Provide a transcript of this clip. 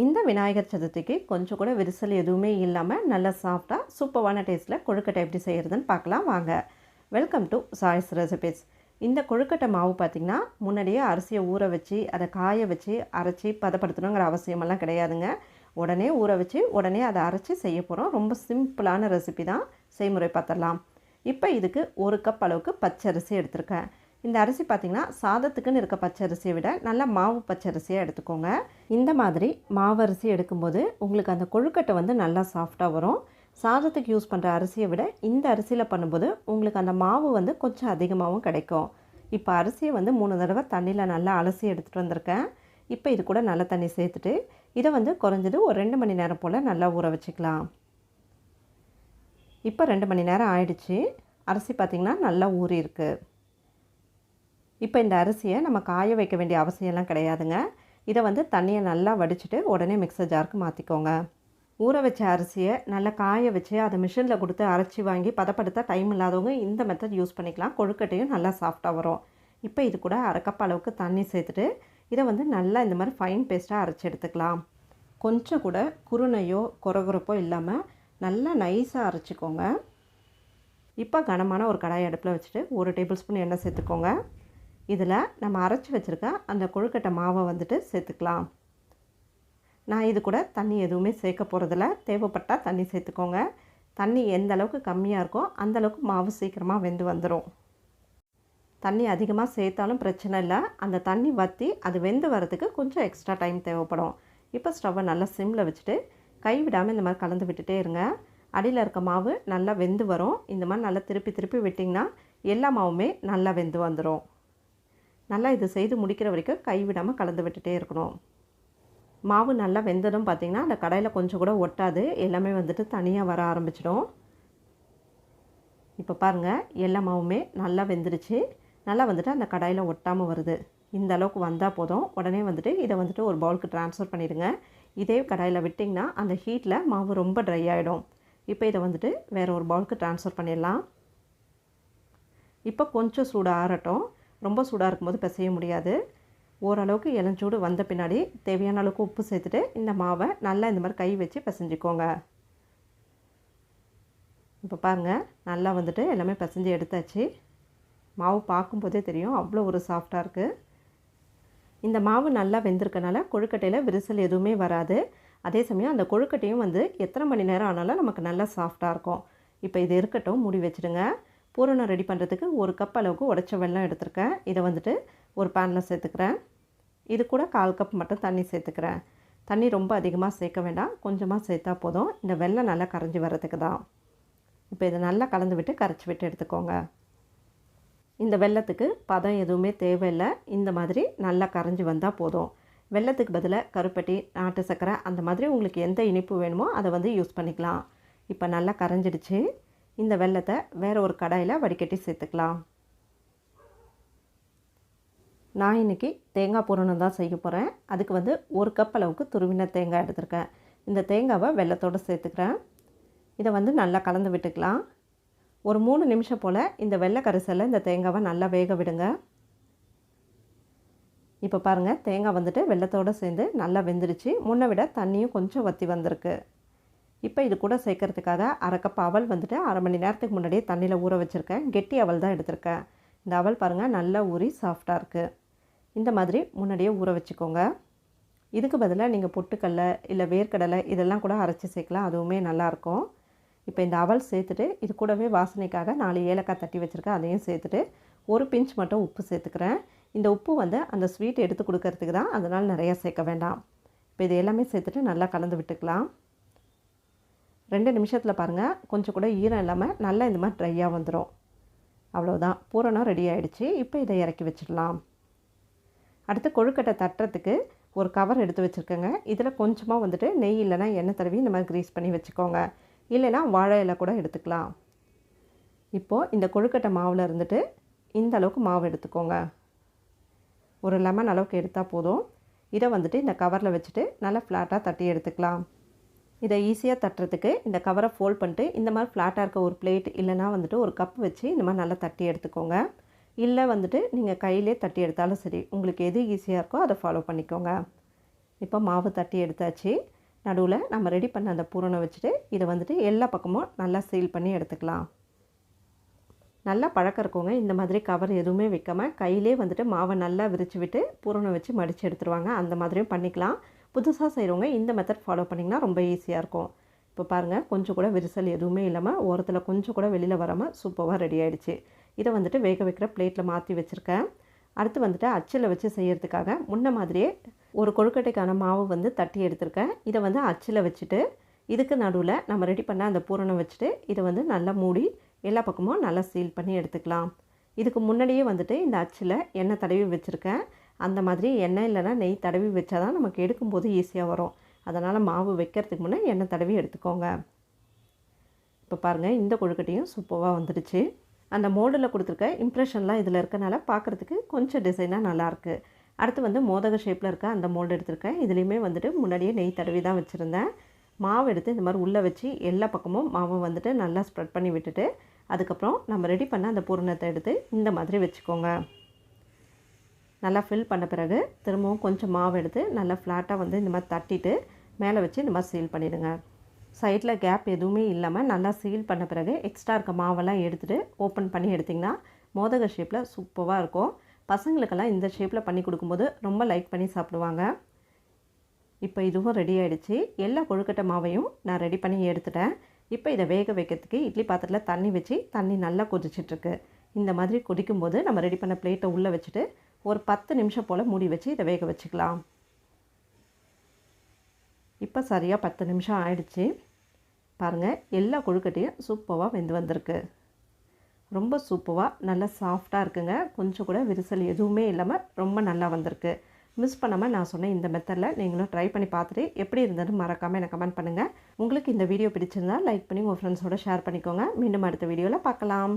இந்த விநாயகர் சதுர்த்திக்கு கொஞ்சம் கூட விரிசல் எதுவுமே இல்லாமல் நல்ல சாஃப்டாக சூப்பரான டேஸ்ட்டில் கொழுக்கட்டை எப்படி செய்கிறதுன்னு பார்க்கலாம். வாங்க. வெல்கம் டு சாய்ஸ் ரெசிபிஸ் இந்த கொழுக்கட்டை மாவு பார்த்திங்கன்னா முன்னாடியே அரிசியை ஊற வச்சு அதை காய வச்சு அரைச்சி பதப்படுத்தணுங்கிற அவசியமெல்லாம் கிடையாதுங்க. உடனே ஊற வச்சு உடனே அதை அரைச்சி செய்ய போகிறோம் ரொம்ப சிம்பிளான ரெசிபி தான். செய்முறை பார்த்துடலாம். இப்போ இதுக்கு ஒரு கப் அளவுக்கு பச்சரிசி எடுத்திருக்கேன். இந்த அரிசி பார்த்திங்கன்னா சாதத்துக்குன்னு இருக்க பச்சை அரிசியை விட நல்ல மாவு பச்சை அரிசியாக எடுத்துக்கோங்க. இந்த மாதிரி மாவு அரிசி எடுக்கும்போது உங்களுக்கு அந்த கொழுக்கட்டை வந்து நல்லா சாஃப்டாக வரும். சாதத்துக்கு யூஸ் பண்ணுற அரிசியை விட இந்த அரிசியில் பண்ணும்போது உங்களுக்கு அந்த மாவு வந்து கொஞ்சம் அதிகமாகவும் கிடைக்கும். இப்போ அரிசியை வந்து மூணு தடவை தண்ணியில் நல்லா அலசி எடுத்துகிட்டு வந்திருக்கேன். இப்போ இது கூட நல்ல தண்ணி சேர்த்துட்டு இதை வந்து குறைஞ்சது ஒரு ரெண்டு மணி நேரம் போல் நல்லா ஊற வச்சுக்கலாம். இப்போ ரெண்டு மணி நேரம் ஆயிடுச்சு. அரிசி பார்த்திங்கன்னா நல்லா ஊறி இருக்குது இப்போ இந்த அரிசியை நம்ம காய வைக்க வேண்டிய அவசியம்லாம் கிடையாதுங்க. இதை வந்து தண்ணியை நல்லா வடிச்சிட்டு உடனே மிக்சர் ஜாருக்கு மாற்றிக்கோங்க ஊற வச்ச அரிசியை நல்லா காய வச்சு அதை மிஷினில் கொடுத்து அரைச்சி வாங்கி பதப்படுத்த டைம் இல்லாதவங்க இந்த மெத்தட் யூஸ் பண்ணிக்கலாம். கொழுக்கட்டையும் நல்லா சாஃப்டாக வரும். இப்போ இது கூட அரை அளவுக்கு தண்ணி சேர்த்துட்டு இதை வந்து நல்லா இந்த மாதிரி ஃபைன் பேஸ்ட்டாக அரைச்சி எடுத்துக்கலாம். கொஞ்சம் கூட குருணையோ குறகுறப்போ இல்லாமல் நல்லா நைஸாக அரைச்சிக்கோங்க. இப்போ கனமான ஒரு கடாய் அடுப்பில் வச்சுட்டு ஒரு டேபிள் ஸ்பூன் எண்ணெய் சேர்த்துக்கோங்க. இதில் நம்ம அரைச்சி வச்சுருக்க அந்த கொழுக்கட்டை மாவை வந்துட்டு சேர்த்துக்கலாம். நான் இது கூட தண்ணி எதுவுமே சேர்க்க போகிறதில்ல தேவைப்பட்டால் தண்ணி சேர்த்துக்கோங்க. தண்ணி எந்த அளவுக்கு கம்மியாக இருக்கோ அந்தளவுக்கு மாவு சீக்கிரமாக வெந்து வந்துடும் தண்ணி அதிகமாக சேர்த்தாலும் பிரச்சனை இல்லை. அந்த தண்ணி வற்றி அது வெந்து வரதுக்கு கொஞ்சம் எக்ஸ்ட்ரா டைம் தேவைப்படும். இப்போ ஸ்டவ்வை நல்லா சிம்மில் வச்சுட்டு கை விடாமல் இந்த மாதிரி கலந்து விட்டுட்டே இருங்க. அடியில் இருக்க மாவு நல்லா வெந்து வரும். இந்த மாதிரி நல்லா திருப்பி திருப்பி விட்டிங்கன்னா எல்லா மாவுமே நல்லா வெந்து வந்துடும் நல்லா இது செய்து முடிக்கிற வரைக்கும் கைவிடாமல் கலந்து விட்டுட்டே இருக்கணும். மாவு நல்லா வெந்ததும் பார்த்திங்கன்னா அந்த கடையில் கொஞ்சம் கூட ஒட்டாது. எல்லாமே வந்துட்டு தனியாக வர ஆரம்பிச்சிடும். இப்போ பாருங்கள் எல்லா மாவுமே நல்லா வெந்துருச்சு. நல்லா வந்துட்டு அந்த கடாயில் ஒட்டாமல் வருது. இந்த அளவுக்கு வந்தால் போதும். உடனே வந்துட்டு இதை வந்துட்டு ஒரு பவுலுக்கு ட்ரான்ஸ்ஃபர் பண்ணிடுங்க. இதே கடாயில் விட்டிங்கன்னா அந்த ஹீட்டில் மாவு ரொம்ப ட்ரை ஆகிடும் இப்போ இதை வந்துட்டு வேறு ஒரு பவுலுக்கு ட்ரான்ஸ்ஃபர் பண்ணிடலாம். இப்போ கொஞ்சம் சூடு ஆறட்டும். ரொம்ப சூடாக இருக்கும்போது பிசைய முடியாது. ஓரளவுக்கு இளஞ்சூடு வந்த பின்னாடி தேவையான அளவுக்கு உப்பு சேர்த்துட்டு இந்த மாவை நல்லா இந்த மாதிரி கை வச்சு பிசைஞ்சிக்கோங்க. இப்போ பாருங்கள் நல்லா வந்துட்டு எல்லாமே பிசைஞ்சு எடுத்தாச்சு. மாவு பார்க்கும்போதே தெரியும் அவ்வளோ ஒரு சாஃப்டாக இருக்குது இந்த மாவு நல்லா வெந்திருக்கனால கொழுக்கட்டையில் விரிசல் எதுவுமே வராது. அதே சமயம் அந்த கொழுக்கட்டையும் வந்து எத்தனை மணி நேரம் ஆனாலும் நமக்கு நல்லா சாஃப்டாக இருக்கும். இப்போ இது இருக்கட்டும் மூடி வச்சுடுங்க. பூரணம் ரெடி பண்ணுறதுக்கு ஒரு கப் அளவுக்கு உடச்ச வெள்ளம் எடுத்திருக்கேன். இதை வந்துட்டு ஒரு பேனில் சேர்த்துக்கிறேன். இது கூட கால் கப் மட்டும் தண்ணி சேர்த்துக்கிறேன். தண்ணி ரொம்ப அதிகமாக சேர்க்க வேண்டாம். கொஞ்சமாக சேர்த்தா போதும். இந்த வெள்ளம் நல்லா கரைஞ்சி வர்றதுக்கு தான். இப்போ இதை நல்லா கலந்து விட்டு கரைச்சி விட்டு எடுத்துக்கோங்க. இந்த வெள்ளத்துக்கு பதம் எதுவுமே தேவையில்லை. இந்த மாதிரி நல்லா கரைஞ்சி வந்தால் போதும். வெள்ளத்துக்கு பதிலாக கருப்பட்டி நாட்டு சர்க்கரை அந்த மாதிரி உங்களுக்கு எந்த இனிப்பு வேணுமோ அதை வந்து யூஸ் பண்ணிக்கலாம். இப்போ நல்லா கரைஞ்சிடுச்சு. இந்த வெள்ளத்தை வேறு ஒரு கடாயில் வடிகட்டி சேர்த்துக்கலாம். நான் இன்றைக்கி தேங்காய் பூரணம் தான் செய்ய போகிறேன் அதுக்கு வந்து ஒரு கப் அளவுக்கு துருவின தேங்காய் எடுத்திருக்கேன். இந்த தேங்காவை வெள்ளத்தோடு சேர்த்துக்கிறேன். இதை வந்து நல்லா கலந்து விட்டுக்கலாம். ஒரு மூணு நிமிஷம் போல் இந்த வெள்ளை கரிசலில் இந்த தேங்காவை நல்லா வேக விடுங்க. இப்போ பாருங்கள் தேங்காய் வந்துட்டு வெள்ளத்தோடு சேர்ந்து நல்லா வெந்துருச்சு. முன்னை விட தண்ணியும் கொஞ்சம் வற்றி வந்திருக்கு. இப்போ இது கூட சேர்க்கறதுக்காக அரை கப் அவல் வந்துட்டு அரை மணி நேரத்துக்கு முன்னாடியே தண்ணியில் ஊற வச்சுருக்கேன். கெட்டி அவல் தான் எடுத்திருக்கேன். இந்த அவல் பாருங்கள் நல்லா ஊறி சாஃப்டாக இருக்குது இந்த மாதிரி முன்னாடியே ஊற வச்சுக்கோங்க. இதுக்கு பதிலாக நீங்கள் பொட்டுக்கடலை இல்லை வேர்க்கடலை இதெல்லாம் கூட அரைச்சி சேர்க்கலாம். அதுவுமே நல்லாயிருக்கும் இப்போ இந்த அவல் சேர்த்துட்டு இது கூடவே வாசனைக்காக நாலு ஏலக்காய் தட்டி வச்சுருக்கேன். அதையும் சேர்த்துட்டு ஒரு பிஞ்ச் மட்டும் உப்பு சேர்த்துக்கிறேன். இந்த உப்பு வந்து அந்த ஸ்வீட் எடுத்து கொடுக்கறதுக்கு தான் அதனால் நிறையா சேர்க்க வேண்டாம். இப்போ இது எல்லாமே சேர்த்துட்டு நல்லா கலந்து விட்டுக்கலாம். ரெண்டு நிமிஷத்தில் பாருங்கள் கொஞ்சம் கூட ஈரம் இல்லாமல் நல்லா இந்த மாதிரி ட்ரையாக வந்துடும் அவ்வளோதான் பூரணம் ரெடி ஆகிடுச்சு இப்போ இதை இறக்கி வச்சிடலாம். அடுத்து கொழுக்கட்டை தட்டுறதுக்கு ஒரு கவர் எடுத்து வச்சுருக்கேங்க. இதில் கொஞ்சமாக வந்துட்டு நெய் இல்லைனா எண்ணெய் தடவி இந்த மாதிரி க்ரீஸ் பண்ணி வச்சுக்கோங்க. இல்லைனா வாழை இலை கூட எடுத்துக்கலாம். இப்போது இந்த கொழுக்கட்டை மாவில் இருந்துட்டு இந்த அளவுக்கு மாவு எடுத்துக்கோங்க. ஒரு லெமன் அளவுக்கு எடுத்தால் போதும். இதை வந்துட்டு இந்த கவரில் வச்சுட்டு நல்லா ஃப்ளாட்டாக தட்டி எடுத்துக்கலாம். இதை ஈஸியாக தட்டுறதுக்கு இந்த கவரை ஃபோல்ட் பண்ணிட்டு இந்த மாதிரி ஃப்ளாட்டாக இருக்க ஒரு பிளேட் இல்லைனா வந்துட்டு ஒரு கப் வச்சு இந்த மாதிரி நல்லா தட்டி எடுத்துக்கோங்க. இல்லை வந்துட்டு நீங்கள் கையிலே தட்டி எடுத்தாலும் சரி உங்களுக்கு எது ஈஸியாக இருக்கோ அதை ஃபாலோ பண்ணிக்கோங்க. இப்போ மாவு தட்டி எடுத்தாச்சு. நடுவில் நம்ம ரெடி பண்ண அந்த பூரணை வச்சுட்டு இதை வந்துட்டு எல்லா பக்கமும் நல்லா சீல் பண்ணி எடுத்துக்கலாம். நல்லா பழக்கம் இருக்கவங்க இந்த மாதிரி கவர் எதுவுமே வைக்காமல் கையிலே வந்துட்டு மாவை நல்லா விரித்து விட்டு பூரணம் வச்சு மடித்து எடுத்துருவாங்க. அந்த மாதிரியும் பண்ணிக்கலாம். புதுசாக செய்கிறவங்க இந்த மெத்தட் ஃபாலோ பண்ணிங்கன்னா ரொம்ப ஈஸியாக இருக்கும். இப்போ பாருங்கள் கொஞ்சம் கூட விரிசல் எதுவுமே இல்லாமல் ஓரத்தில் கொஞ்சம் கூட வெளியில் வராமல் சூப்பராக ரெடி ஆகிடுச்சு இதை வந்துட்டு வேக வைக்கிற பிளேட்டில் மாற்றி வச்சுருக்கேன். அடுத்து வந்துட்டு அச்சில் வச்சு செய்கிறதுக்காக முன்ன மாதிரியே ஒரு கொழுக்கட்டைக்கான மாவு வந்து தட்டி எடுத்திருக்கேன். இதை வந்து அச்சில் வச்சுட்டு இதுக்கு நடுவில் நம்ம ரெடி பண்ண அந்த பூரணம் வச்சுட்டு இதை வந்து நல்லா மூடி எல்லா பக்கமும் நல்லா சீல் பண்ணி எடுத்துக்கலாம். இதுக்கு முன்னாடியே வந்துட்டு இந்த அச்சில் எண்ணெய் தடவி வச்சுருக்கேன். அந்த மாதிரி எண்ணெய் இல்லைனா நெய் தடவி வச்சா தான் நமக்கு எடுக்கும்போது ஈஸியாக வரும். அதனால் மாவு வைக்கிறதுக்கு முன்னே எண்ணெய் தடவி எடுத்துக்கோங்க. இப்போ பாருங்கள் இந்த கொழுக்கட்டையும் சூப்பராக வந்துடுச்சு. அந்த மோடில் கொடுத்துருக்க இம்ப்ரெஷன்லாம் இதில் இருக்கனால பார்க்குறதுக்கு கொஞ்சம் டிசைனாக நல்லாயிருக்கு அடுத்து வந்து மோதக ஷேப்பில் இருக்க அந்த மோல்டு எடுத்திருக்கேன். இதுலேயுமே வந்துட்டு முன்னாடியே நெய் தடவி தான் வச்சுருந்தேன். மாவு எடுத்து இந்த மாதிரி உள்ளே வச்சு எல்லா பக்கமும் மாவை வந்துட்டு நல்லா ஸ்ப்ரெட் பண்ணி விட்டுட்டு அதுக்கப்புறம் நம்ம ரெடி பண்ண அந்த பூரணத்தை எடுத்து இந்த மாதிரி வச்சுக்கோங்க. நல்லா ஃபில் பண்ண பிறகு திரும்பவும் கொஞ்சம் மாவு எடுத்து நல்லா ஃப்ளாட்டாக வந்து இந்த மாதிரி தட்டிட்டு மேலே வச்சு இந்த மாதிரி சீல் பண்ணிவிடுங்க சைடில் கேப் எதுவுமே இல்லாமல் நல்லா சீல் பண்ண பிறகு எக்ஸ்ட்ரா இருக்க மாவெல்லாம் எடுத்துகிட்டு ஓப்பன் பண்ணி எடுத்திங்கன்னா மோதக ஷேப்பில் சூப்பராக இருக்கும். பசங்களுக்கெல்லாம் இந்த ஷேப்பில் பண்ணி கொடுக்கும்போது ரொம்ப லைக் பண்ணி சாப்பிடுவாங்க. இப்போ இதுவும் ரெடி ஆகிடுச்சு எல்லா கொழுக்கட்டை மாவையும் நான் ரெடி பண்ணி எடுத்துட்டேன். இப்போ இதை வேக வைக்கிறதுக்கு இட்லி பாத்திரத்தில் தண்ணி வச்சு தண்ணி நல்லா கொதிச்சிட்ருக்கு இந்த மாதிரி கொதிக்கும்போது நம்ம ரெடி பண்ண பிளேட்டை உள்ளே வச்சுட்டு ஒரு பத்து நிமிஷம் போல் மூடி வச்சு இதை வேக வச்சுக்கலாம். இப்போ சரியாக பத்து நிமிஷம் ஆயிடுச்சு. பாருங்கள் எல்லா கொழுக்கட்டையும் சூப்பராக வெந்து வந்திருக்கு. ரொம்ப சூப்பராக நல்லா சாஃப்டாக இருக்குங்க. கொஞ்சம் கூட விரிசல் எதுவுமே இல்லாமல் ரொம்ப நல்லா வந்திருக்கு. மிஸ் பண்ணாமல் நான் சொன்ன இந்த மெத்தடில் நீங்களும் ட்ரை பண்ணி பார்த்துட்டு எப்படி இருந்ததுன்னு மறக்காமல் எனக்கு கமெண்ட் பண்ணுங்கள் உங்களுக்கு இந்த வீடியோ பிடிச்சிருந்தா லைக் பண்ணி உங்கள் ஃப்ரெண்ட்ஸோட ஷேர் பண்ணிக்கோங்க. மீண்டும் அடுத்த வீடியோவில் பார்க்கலாம்.